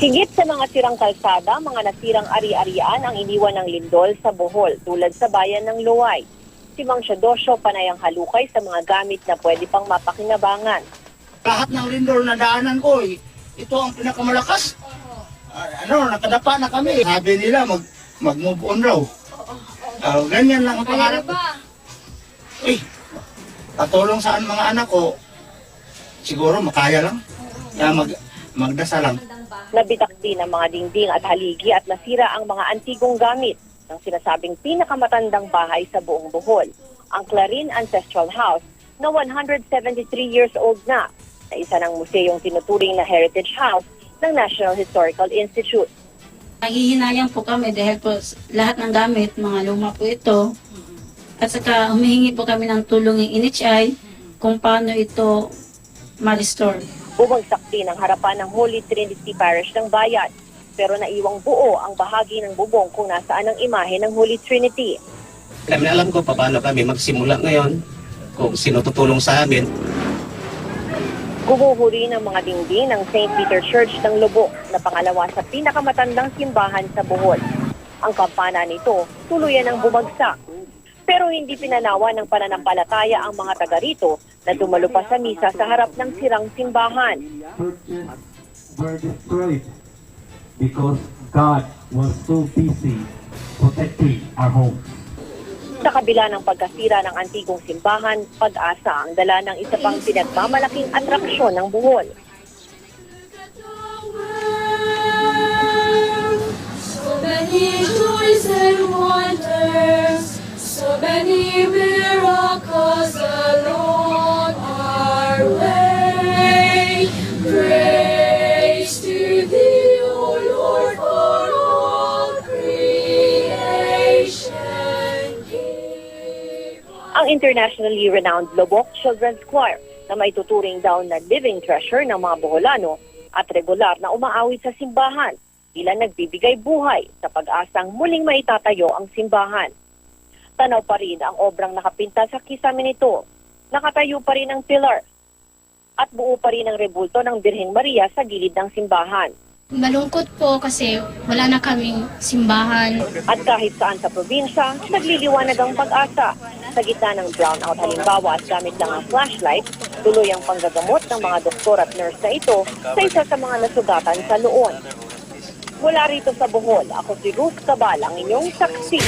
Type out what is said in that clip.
Higit sa mga sirang kalsada, mga nasirang ari-arian ang iniwan ng lindol sa Bohol tulad sa bayan ng Luway. Si Mang Siodosyo panay ang halukay sa mga gamit na pwede pang mapakinabangan. Lahat ng lindol na daanan ko, eh, ito ang pinakamalakas. Ah, ano, nakadapa na kami. Sabi nila, mag, mag-move on raw. Ah, ganyan lang ang pangarap ko. Eh, patulong saan mga anak ko, siguro makaya lang. Kaya mag, magdasal lang. Nabitak din ang mga dingding at haligi at nasira ang mga antigong gamit ng sinasabing pinakamatandang bahay sa buong Bohol, ang Clarin Ancestral House na 173 years old na, na isa ng museyong tinuturing na heritage house ng National Historical Institute. Nanghihinayang po kami dahil po lahat ng gamit, mga luma po ito. At saka humihingi po kami ng tulong ng NHI kung paano ito ma-restore. Bumagsak din ang harapan ng Holy Trinity Parish ng bayan, pero naiwang buo ang bahagi ng bubong kung nasaan ang imahe ng Holy Trinity. Kami alam ko pa paano kami magsimula ngayon, kung sino tutulong sa amin. Gumuhuri ng mga dingding ng St. Peter Church ng Lubok na pangalawa sa pinakamatandang simbahan sa Bohol. Ang kampana nito tuluyan ng bumagsak. Pero hindi pinanawa ng pananampalataya ang mga taga rito na dumalo pa sa misa sa harap ng sirang simbahan. churches were destroyed because God was so busy protecting our homes. Sa kabila ng pagkasira ng antigong simbahan, pag-asa ang dala ng isa pang pinagmamalaking atraksyon ng Bohol. Ang internationally renowned Lobok Children's Choir na may tuturing daw na living treasure ng mga Boholano at regular na umaawit sa simbahan bilang nagbibigay buhay sa pag-asang muling maitatayo ang simbahan. Tanaw pa rin ang obrang nakapinta sa kisame nito. Nakatayo pa rin ang pillar at buo pa rin ang rebulto ng Birheng Maria sa gilid ng simbahan. Malungkot po kasi wala na kaming simbahan. At kahit saan sa probinsya, nagliliwanag ang pag-asa. Sa gitna ng brownout halimbawa at gamit lang ang flashlight, tuloy ang panggagamot ng mga doktor at nurse na ito sa isa sa mga nasugatan sa noon. Mula rito sa Bohol, ako si Ruth Cabal, ang inyong saksi.